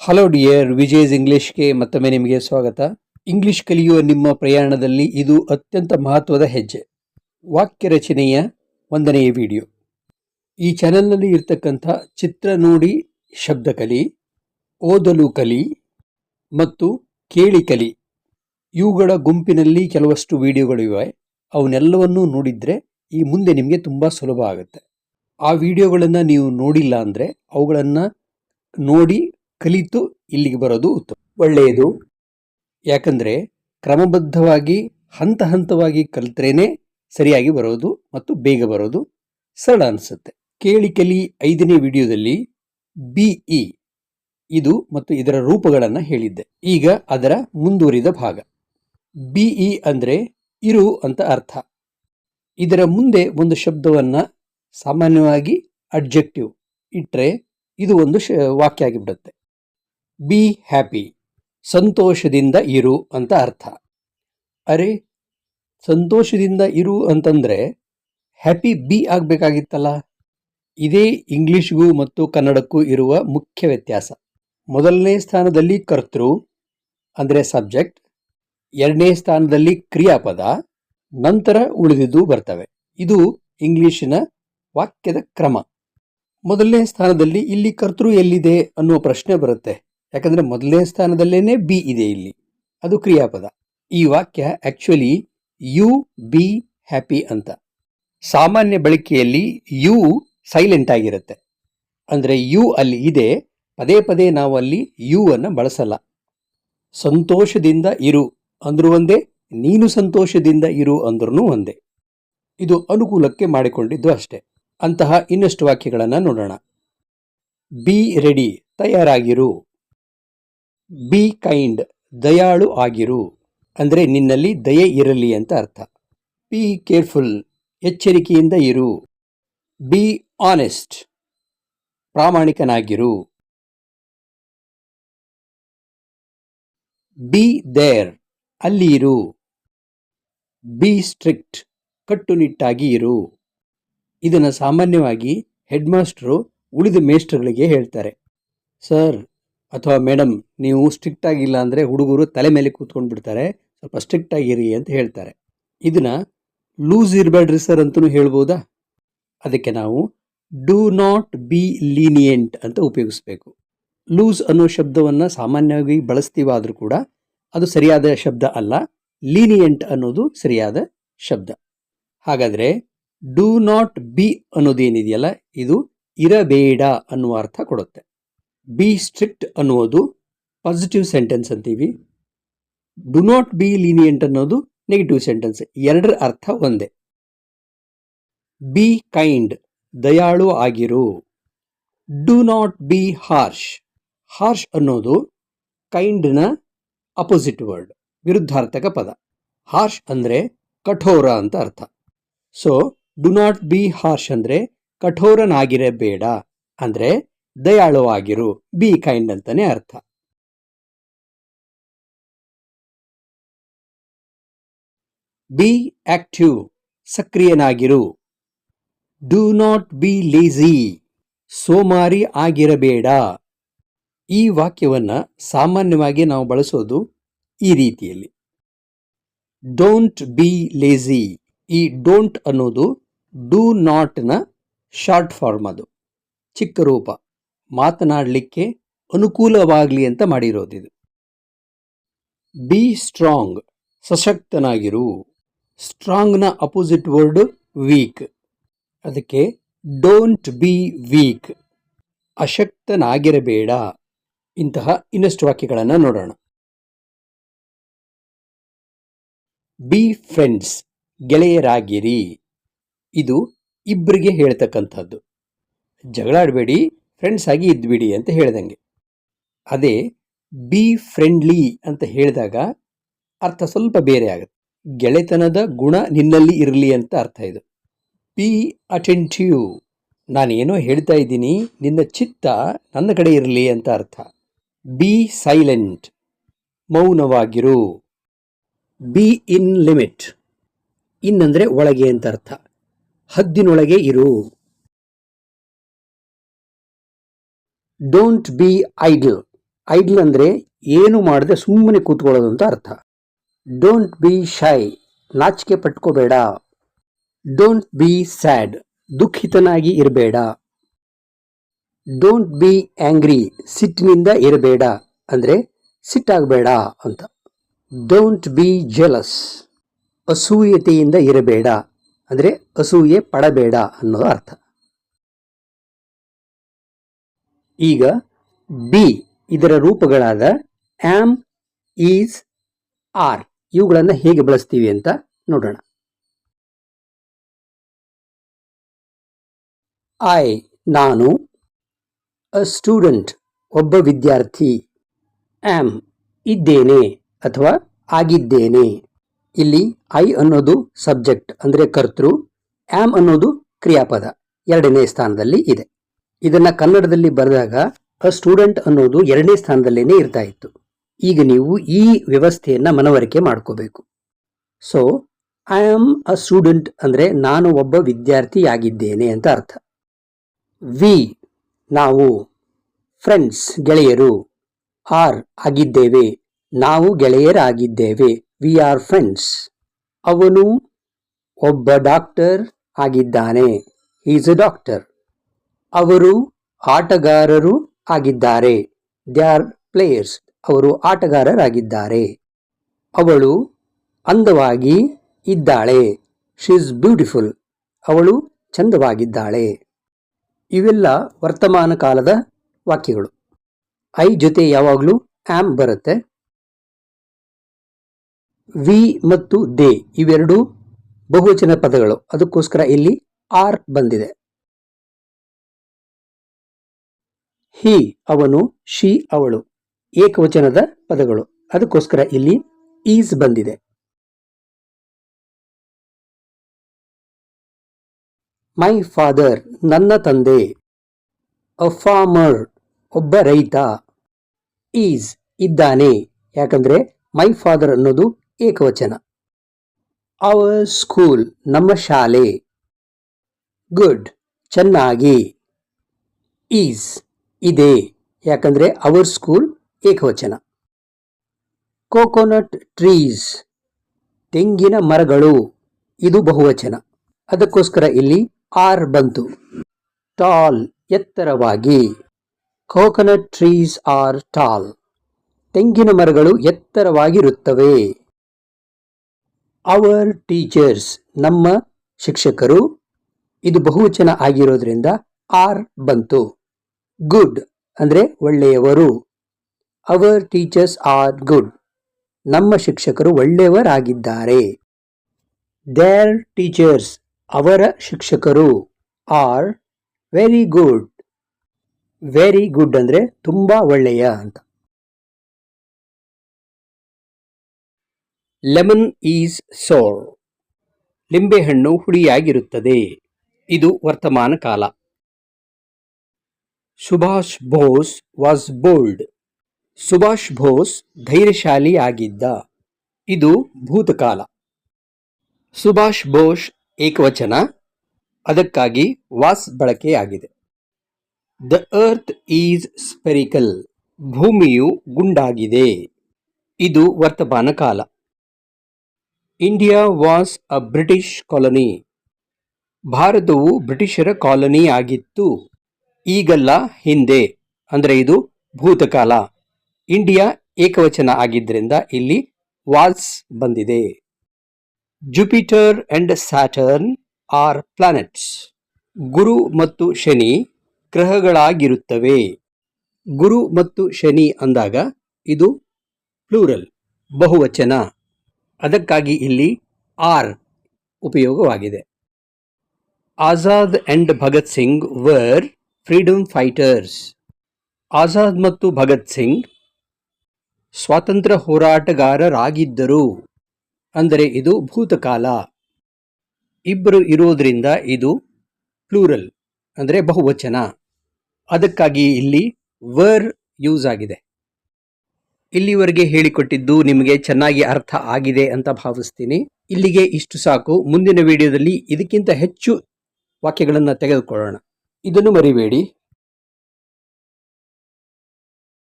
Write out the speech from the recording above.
Hello dear Vijay's ಇಂಗ್ಲಿಷ್ಗೆ ಮತ್ತೊಮ್ಮೆ ನಿಮಗೆ ಸ್ವಾಗತ. ಇಂಗ್ಲಿಷ್ ಕಲಿಯುವ ನಿಮ್ಮ ಪ್ರಯಾಣದಲ್ಲಿ ಇದು ಅತ್ಯಂತ ಮಹತ್ವದ ಹೆಜ್ಜೆ. ವಾಕ್ಯ ರಚನೆಯ ಒಂದನೆಯ ವಿಡಿಯೋ ಈ ಚಾನೆಲ್ನಲ್ಲಿ ಇರ್ತಕ್ಕಂಥ ಚಿತ್ರ ನೋಡಿ, ಶಬ್ದ ಕಲಿ, ಓದಲು ಕಲಿ ಮತ್ತು ಕೇಳಿ ಕಲಿ. ಇವುಗಳ ಗುಂಪಿನಲ್ಲಿ ಕೆಲವಷ್ಟು ವಿಡಿಯೋಗಳಿವೆ ಅವನ್ನೆಲ್ಲವನ್ನೂ ನೋಡಿದರೆ ಈ ಮುಂದೆ ನಿಮಗೆ ತುಂಬ ಸುಲಭ ಆಗುತ್ತೆ. ಆ ವಿಡಿಯೋಗಳನ್ನು ನೀವು ನೋಡಿಲ್ಲ ಅಂದರೆ ಅವುಗಳನ್ನು ನೋಡಿ ಕಲಿತು ಇಲ್ಲಿಗೆ ಬರೋದು ಉತ್ತಮ. ಒಳ್ಳೆಯದು. ಯಾಕಂದರೆ ಕ್ರಮಬದ್ಧವಾಗಿ, ಹಂತ ಹಂತವಾಗಿ ಕಲಿತ್ರೇನೆ ಸರಿಯಾಗಿ ಬರೋದು ಮತ್ತು ಬೇಗ ಬರೋದು ಸರಳ ಅನಿಸುತ್ತೆ. ಕೇಳಿ ಕಲಿ ಐದನೇ ವಿಡಿಯೋದಲ್ಲಿ ಬಿಇ ಇದು ಮತ್ತು ಇದರ ರೂಪಗಳನ್ನು ಹೇಳಿದ್ದೆ. ಈಗ ಅದರ ಮುಂದುವರಿದ ಭಾಗ. ಬಿಇ ಅಂದರೆ ಇರು ಅಂತ ಅರ್ಥ. ಇದರ ಮುಂದೆ ಒಂದು ಶಬ್ದವನ್ನು ಸಾಮಾನ್ಯವಾಗಿ ಅಡ್ಜೆಕ್ಟಿವ್ ಇಟ್ಟರೆ ಇದು ಒಂದು ವಾಕ್ಯ ಆಗಿಬಿಡುತ್ತೆ ಬಿ ಹ್ಯಾಪಿ ಸಂತೋಷದಿಂದ ಇರು ಅಂತ ಅರ್ಥ. ಅರೆ, ಸಂತೋಷದಿಂದ ಇರು ಅಂತಂದರೆ ಹ್ಯಾಪಿ ಬಿ ಆಗಬೇಕಾಗಿತ್ತಲ್ಲ? ಇದೇ ಇಂಗ್ಲಿಷ್ಗೂ ಮತ್ತು ಕನ್ನಡಕ್ಕೂ ಇರುವ ಮುಖ್ಯ ವ್ಯತ್ಯಾಸ. ಮೊದಲನೇ ಸ್ಥಾನದಲ್ಲಿ ಕರ್ತೃ, ಅಂದರೆ ಸಬ್ಜೆಕ್ಟ್ ಎರಡನೇ ಸ್ಥಾನದಲ್ಲಿ ಕ್ರಿಯಾಪದ. ನಂತರ ಉಳಿದಿದ್ದು ಬರ್ತವೆ. ಇದು ಇಂಗ್ಲಿಶಿನ ವಾಕ್ಯದ ಕ್ರಮ. ಮೊದಲನೇ ಸ್ಥಾನದಲ್ಲಿ ಇಲ್ಲಿ ಕರ್ತೃ ಎಲ್ಲಿದೆ ಅನ್ನುವ ಪ್ರಶ್ನೆ ಬರುತ್ತೆ. ಯಾಕಂದ್ರೆ ಮೊದಲನೇ ಸ್ಥಾನದಲ್ಲೇ ಬಿ ಇದೆ ಇಲ್ಲಿ. ಅದು ಕ್ರಿಯಾಪದ. ಈ ವಾಕ್ಯ ಆ್ಯಕ್ಚುಲಿ ಯು ಬಿ ಹ್ಯಾಪಿ ಅಂತ. ಸಾಮಾನ್ಯ ಬಳಕೆಯಲ್ಲಿ ಯು ಸೈಲೆಂಟ್ ಆಗಿರುತ್ತೆ. ಅಂದರೆ ಯು ಅಲ್ಲಿ ಇದೆ, ಪದೇ ಪದೇ ನಾವು ಅಲ್ಲಿ ಯು ಅನ್ನು ಬಳಸಲ್ಲ. ಸಂತೋಷದಿಂದ ಇರು ಅಂದರೂ ಒಂದೇ, ನೀನು ಸಂತೋಷದಿಂದ ಇರು ಅಂದ್ರೂ ಒಂದೇ. ಇದು ಅನುಕೂಲಕ್ಕೆ ಮಾಡಿಕೊಂಡಿದ್ದು ಅಷ್ಟೇ. ಅಂತಹ ಇನ್ನಷ್ಟು ವಾಕ್ಯಗಳನ್ನು ನೋಡೋಣ. ಬಿ ರೆಡಿ ತಯಾರಾಗಿರು. ಬಿ ಕೈಂಡ್ ದಯಾಳು ಆಗಿರು. ಅಂದರೆ ನಿನ್ನಲ್ಲಿ ದಯೆ ಇರಲಿ ಅಂತ ಅರ್ಥ. ಬಿ ಕೇರ್ಫುಲ್ ಎಚ್ಚರಿಕೆಯಿಂದ ಇರು. ಬಿ ಆನೆಸ್ಟ್ ಪ್ರಾಮಾಣಿಕನಾಗಿರು. ಬಿ ದೇರ್ ಅಲ್ಲಿ ಇರು. ಬಿ ಸ್ಟ್ರಿಕ್ಟ್ ಕಟ್ಟುನಿಟ್ಟಾಗಿ ಇರು. ಇದನ್ನು ಸಾಮಾನ್ಯವಾಗಿ ಹೆಡ್ ಮಾಸ್ಟರು ಉಳಿದ ಮೇಸ್ಟರ್ಗಳಿಗೆ ಹೇಳ್ತಾರೆ. ಸರ್ ಅಥವಾ ಮೇಡಮ್ ನೀವು ಸ್ಟ್ರಿಕ್ಟ್ ಆಗಿಲ್ಲ ಅಂದರೆ ಹುಡುಗರು ತಲೆ ಮೇಲೆ ಕೂತ್ಕೊಂಡು ಬಿಡ್ತಾರೆ. ಸ್ವಲ್ಪ ಸ್ಟ್ರಿಕ್ಟ್ ಆಗಿರಿ ಅಂತ ಹೇಳ್ತಾರೆ. ಇದನ್ನ ಲೂಸ್ ಇರಬೇಡ್ರಿ ಸರ್ ಅಂತಲೂ ಹೇಳ್ಬೋದಾ? ಅದಕ್ಕೆ ನಾವು ಡೂ ನಾಟ್ ಬಿ ಲೀನಿಯೆಂಟ್ ಅಂತ ಉಪಯೋಗಿಸ್ಬೇಕು. ಲೂಸ್ ಅನ್ನೋ ಶಬ್ದವನ್ನು ಸಾಮಾನ್ಯವಾಗಿ ಬಳಸ್ತೀವಾದರೂ ಕೂಡ ಅದು ಸರಿಯಾದ ಶಬ್ದ ಅಲ್ಲ. ಲೀನಿಯೆಂಟ್ ಅನ್ನೋದು ಸರಿಯಾದ ಶಬ್ದ. ಹಾಗಾದರೆ ಡೂ ನಾಟ್ ಬಿ ಅನ್ನೋದೇನಿದೆಯಲ್ಲ, ಇದು ಇರಬೇಡ ಅನ್ನುವ ಅರ್ಥ ಕೊಡುತ್ತೆ. ಬಿ ಸ್ಟ್ರಿಕ್ಟ್ ಅನ್ನೋದು ಪಾಸಿಟಿವ್ ಸೆಂಟೆನ್ಸ್ ಅಂತೀವಿ. ಡು ನಾಟ್ ಬಿ ಲೀನಿಯಂಟ್ ಅನ್ನೋದು ನೆಗೆಟಿವ್ ಸೆಂಟೆನ್ಸ್ ಎರಡರ ಅರ್ಥ ಒಂದೇ. ಬಿ ಕೈಂಡ್ ದಯಾಳು ಆಗಿರು. Do not be harsh harsh ಅನ್ನೋದು ಕೈಂಡ್ನ ಅಪೋಸಿಟ್ ವರ್ಡ್ ವಿರುದ್ಧಾರ್ಥಕ ಪದ. ಹಾರ್ಷ್ ಅಂದರೆ ಕಠೋರ ಅಂತ ಅರ್ಥ. So do not be harsh ಅಂದರೆ ಕಠೋರನಾಗಿರಬೇಡ. ಅಂದರೆ ದಯಾಳುವಾಗಿರು ಬಿ ಕೈಂಡ್ ಅಂತಾನೆ ಅರ್ಥ. ಬಿ ಆಕ್ಟಿವ್ ಸಕ್ರಿಯನಾಗಿರು. ಡೂ ನಾಟ್ ಬಿ ಲೇಜಿ ಸೋಮಾರಿ ಆಗಿರಬೇಡ. ಈ ವಾಕ್ಯವನ್ನು ಸಾಮಾನ್ಯವಾಗಿ ನಾವು ಬಳಸೋದು ಈ ರೀತಿಯಲ್ಲಿ. ಡೋಂಟ್ ಬಿ ಲೇಜಿ ಈ ಡೋಂಟ್ ಅನ್ನೋದು ಡೂ ನಾಟ್ನ ಶಾರ್ಟ್ ಫಾರ್ಮ್ ಅದು, ಚಿಕ್ಕ ರೂಪ. ಮಾತನಾಡಲಿಕ್ಕೆ ಅನುಕೂಲವಾಗಲಿ ಅಂತ ಮಾಡಿರೋದಿದು. ಬಿ ಸ್ಟ್ರಾಂಗ್ ಸಶಕ್ತನಾಗಿರು. ಸ್ಟ್ರಾಂಗ್ನ ಅಪೋಸಿಟ್ ವರ್ಡ್ ವೀಕ್ ಅದಕ್ಕೆ ಡೋಂಟ್ ಬಿ ವೀಕ್ ಅಶಕ್ತನಾಗಿರಬೇಡ. ಇಂತಹ ಇನ್ನಷ್ಟು ವಾಕ್ಯಗಳನ್ನು ನೋಡೋಣ. ಬಿ ಫ್ರೆಂಡ್ಸ್ ಗೆಳೆಯರಾಗಿರಿ. ಇದು ಇಬ್ಬರಿಗೆ ಹೇಳ್ತಕ್ಕಂಥದ್ದು. ಜಗಳಾಡಬೇಡಿ. ಫ್ರೆಂಡ್ಸ್ ಆಗಿ ಇದ್ಬಿಡಿ ಅಂತ ಹೇಳ್ದಂಗೆ. ಅದೇ ಬಿ ಫ್ರೆಂಡ್ಲಿ ಅಂತ ಹೇಳಿದಾಗ ಅರ್ಥ ಸ್ವಲ್ಪ ಬೇರೆ ಆಗುತ್ತೆ. ಗೆಳೆತನದ ಗುಣ ನಿನ್ನಲ್ಲಿ ಇರಲಿ ಅಂತ ಅರ್ಥ ಇದು. ಬಿ ಅಟೆಂಟಿವ್ ನಾನೇನೋ ಹೇಳ್ತಾ ಇದ್ದೀನಿ, ನಿನ್ನ ಚಿತ್ತ ನನ್ನ ಕಡೆ ಇರಲಿ ಅಂತ ಅರ್ಥ. ಬಿ ಸೈಲೆಂಟ್ ಮೌನವಾಗಿರು. ಬಿ ಇನ್ ಲಿಮಿಟ್ ಇನ್ ಅಂದರೆ ಒಳಗೆ ಅಂತ ಅರ್ಥ. ಹದ್ದಿನೊಳಗೆ ಇರು. ಡೋಂಟ್ ಬಿ ಐಡಲ್ ಐಡಲ್ ಅಂದರೆ ಏನು ಮಾಡದೆ ಸುಮ್ಮನೆ ಕೂತ್ಕೊಳ್ಳೋದು ಅಂತ ಅರ್ಥ. ಡೋಂಟ್ ಬಿ ಶೈ ನಾಚಿಕೆ ಪಟ್ಕೋಬೇಡ. ಡೋಂಟ್ ಬಿ ಸ್ಯಾಡ್ ದುಃಖಿತನಾಗಿ ಇರಬೇಡ. ಡೋಂಟ್ ಬಿ ಆ್ಯಂಗ್ರಿ ಸಿಟ್ಟಿನಿಂದ ಇರಬೇಡ. ಅಂದರೆ ಸಿಟ್ಟಾಗಬೇಡ ಅಂತ. ಡೋಂಟ್ ಬಿ ಜೆಲಸ್ ಅಸೂಯತೆಯಿಂದ ಇರಬೇಡ. ಅಂದರೆ ಅಸೂಯೆ ಪಡಬೇಡ ಅನ್ನೋದು ಅರ್ಥ. ಈಗ ಬಿ ಇದರ ರೂಪಗಳಾದ ಆಮ್ ಈಸ್ ಆರ್ ಇವುಗಳನ್ನು ಹೇಗೆ ಬಳಸ್ತೀವಿ ಅಂತ ನೋಡೋಣ. ಐ ನಾನು ಅ ಸ್ಟೂಡೆಂಟ್ ಒಬ್ಬ ವಿದ್ಯಾರ್ಥಿ. ಆಮ್ ಇದ್ದೇನೆ ಅಥವಾ ಆಗಿದ್ದೇನೆ. ಇಲ್ಲಿ ಐ ಅನ್ನೋದು ಸಬ್ಜೆಕ್ಟ್ ಅಂದರೆ ಕರ್ತೃ. ಆಮ್ ಅನ್ನೋದು ಕ್ರಿಯಾಪದ. ಎರಡನೇ ಸ್ಥಾನದಲ್ಲಿ ಇದೆ. ಇದನ್ನ ಕನ್ನಡದಲ್ಲಿ ಬರೆದಾಗ ಅ ಸ್ಟೂಡೆಂಟ್ ಅನ್ನೋದು ಎರಡನೇ ಸ್ಥಾನದಲ್ಲೇನೆ ಇರ್ತಾ ಇತ್ತು. ಈಗ ನೀವು ಈ ವ್ಯವಸ್ಥೆಯನ್ನ ಮನವರಿಕೆ ಮಾಡ್ಕೋಬೇಕು. So I am a student ಅಂದ್ರೆ ನಾನು ಒಬ್ಬ ವಿದ್ಯಾರ್ಥಿಯಾಗಿದ್ದೇನೆ ಅಂತ ಅರ್ಥ. ವಿ ನಾವು ಫ್ರೆಂಡ್ಸ್ ಗೆಳೆಯರು ಆರ್ ಆಗಿದ್ದೇವೆ. ನಾವು ಗೆಳೆಯರಾಗಿದ್ದೇವೆ. ವಿ ಆರ್ ಫ್ರೆಂಡ್ಸ್ ಅವನು ಒಬ್ಬ ಡಾಕ್ಟರ್ ಆಗಿದ್ದಾನೆ. ಈಸ್ ಅ ಡಾಕ್ಟರ್ ಅವರು ಆಟಗಾರರು ಆಗಿದ್ದಾರೆ. ದೇ ಆರ್ ಪ್ಲೇಯರ್ಸ್ ಅವರು ಆಟಗಾರರಾಗಿದ್ದಾರೆ. ಅವಳು ಅಂದವಾಗಿ ಇದ್ದಾಳೆ. ಶಿ ಇಸ್ ಬ್ಯೂಟಿಫುಲ್ ಅವಳು ಚಂದವಾಗಿದ್ದಾಳೆ. ಇವೆಲ್ಲ ವರ್ತಮಾನ ಕಾಲದ ವಾಕ್ಯಗಳು. ಐ ಜೊತೆ ಯಾವಾಗಲೂ ಆಮ್ ಬರುತ್ತೆ. ವಿ ಮತ್ತು ದೇ ಇವೆರಡು ಬಹುವಚನ ಪದಗಳು. ಅದಕ್ಕೋಸ್ಕರ ಇಲ್ಲಿ ಆರ್ ಬಂದಿದೆ. ಹಿ ಅವನು, ಶಿ ಅವಳು. ಏಕವಚನದ ಪದಗಳು. ಅದಕ್ಕೋಸ್ಕರ ಇಲ್ಲಿ ಈಸ್ ಬಂದಿದೆ. ಮೈ ಫಾದರ್, ನನ್ನ ತಂದೆ. ಅ ಫಾರ್ಮರ್, ಒಬ್ಬ ರೈತ. ಈಸ್, ಇದ್ದಾನೆ. ಯಾಕಂದ್ರೆ ಮೈ ಫಾದರ್ ಅನ್ನೋದು ಏಕವಚನ. ಅವರ್ ಸ್ಕೂಲ್, ನಮ್ಮ ಶಾಲೆ. ಗುಡ್, ಚೆನ್ನಾಗಿ. ಈಸ್ ಇದೆ. ಯಾಕಂದ್ರೆ ಅವರ್ ಸ್ಕೂಲ್ ಏಕವಚನ. ಕೋಕೋನಟ್ ಟ್ರೀಸ್ ತೆಂಗಿನ ಮರಗಳು, ಇದು ಬಹುವಚನ. ಅದಕ್ಕೋಸ್ಕರ ಇಲ್ಲಿ ಆರ್ ಬಂತು. ಟಾಲ್ ಎತ್ತರವಾಗಿ. ಕೋಕೋನಟ್ ಟ್ರೀಸ್ ಆರ್ ಟಾಲ್ ತೆಂಗಿನ ಮರಗಳು ಎತ್ತರವಾಗಿರುತ್ತವೆ. ಅವರ್ ಟೀಚರ್ಸ್ ನಮ್ಮ ಶಿಕ್ಷಕರು, ಇದು ಬಹುವಚನ ಆಗಿರೋದ್ರಿಂದ ಆರ್ ಬಂತು. ಗುಡ್ ಅಂದರೆ ಒಳ್ಳೆಯವರು. ಅವರ್ ಟೀಚರ್ಸ್ ಆರ್ ಗುಡ್ ನಮ್ಮ ಶಿಕ್ಷಕರು ಒಳ್ಳೆಯವರಾಗಿದ್ದಾರೆ. ದೇರ್ ಟೀಚರ್ಸ್ ಅವರ ಶಿಕ್ಷಕರು are very good very good ಅಂದರೆ ತುಂಬ ಒಳ್ಳೆಯ ಅಂತ. ಲೆಮನ್ ಈಸ್ ಸೋರ್ ಲಿಂಬೆಹಣ್ಣು ಹುಳಿಯಾಗಿರುತ್ತದೆ. ಇದು ವರ್ತಮಾನ ಕಾಲ. Subhash Bose was bold. Subhash Bose ಧೈರ್ಯಶಾಲಿ ಆಗಿದ್ದ ಇದು ಭೂತಕಾಲ. ಸುಭಾಷ್ ಬೋಸ್ ಏಕವಚನ. ಅದಕ್ಕಾಗಿ ವಾಸ್ ಬಳಕೆಯಾಗಿದೆ. The earth is spherical. ಭೂಮಿಯು ಗುಂಡಾಗಿದೆ. ಇದು ವರ್ತಮಾನ ಕಾಲ. India was a British colony. ಭಾರತವು ಬ್ರಿಟಿಷರ ಕಾಲನಿ ಆಗಿತ್ತು ಈಗಲ್ಲ ಹಿಂದೆ ಅಂದ್ರೆ ಇದು ಭೂತಕಾಲ. ಇಂಡಿಯಾ ಏಕವಚನ ಆಗಿದ್ದರಿಂದ ಇಲ್ಲಿ ವಾಲ್ಸ್ ಬಂದಿದೆ. Jupiter and Saturn are planets. ಗುರು ಮತ್ತು ಶನಿ ಗ್ರಹಗಳಾಗಿರುತ್ತವೆ. ಗುರು ಮತ್ತು ಶನಿ ಅಂದಾಗ ಇದು ಪ್ಲೂರಲ್, ಬಹುವಚನ. ಅದಕ್ಕಾಗಿ ಇಲ್ಲಿ ಆರ್ ಉಪಯೋಗವಾಗಿದೆ. Azad and Bhagat Singh were freedom fighters Azad ಮತ್ತು ಭಗತ್ ಸಿಂಗ್ ಸ್ವಾತಂತ್ರ್ಯ ಹೋರಾಟಗಾರರಾಗಿದ್ದರು ಅಂದರೆ ಇದು ಭೂತಕಾಲ. ಇಬ್ಬರು ಇರೋದ್ರಿಂದ ಇದು ಪ್ಲೂರಲ್, ಅಂದರೆ ಬಹುವಚನ. ಅದಕ್ಕಾಗಿ ಇಲ್ಲಿ ವರ್ ಯೂಸ್ ಆಗಿದೆ. ಇಲ್ಲಿವರೆಗೆ ಹೇಳಿಕೊಟ್ಟಿದ್ದು ನಿಮಗೆ ಚೆನ್ನಾಗಿ ಅರ್ಥ ಆಗಿದೆ ಅಂತ ಭಾವಿಸ್ತೀನಿ. ಇಲ್ಲಿಗೆ ಇಷ್ಟು ಸಾಕು. ಮುಂದಿನ ವಿಡಿಯೋದಲ್ಲಿ ಇದಕ್ಕಿಂತ ಹೆಚ್ಚು ವಾಕ್ಯಗಳನ್ನು ತೆಗೆದುಕೊಳ್ಳೋಣ. ಇದನ್ನು ಮರಿಬೇಡಿ.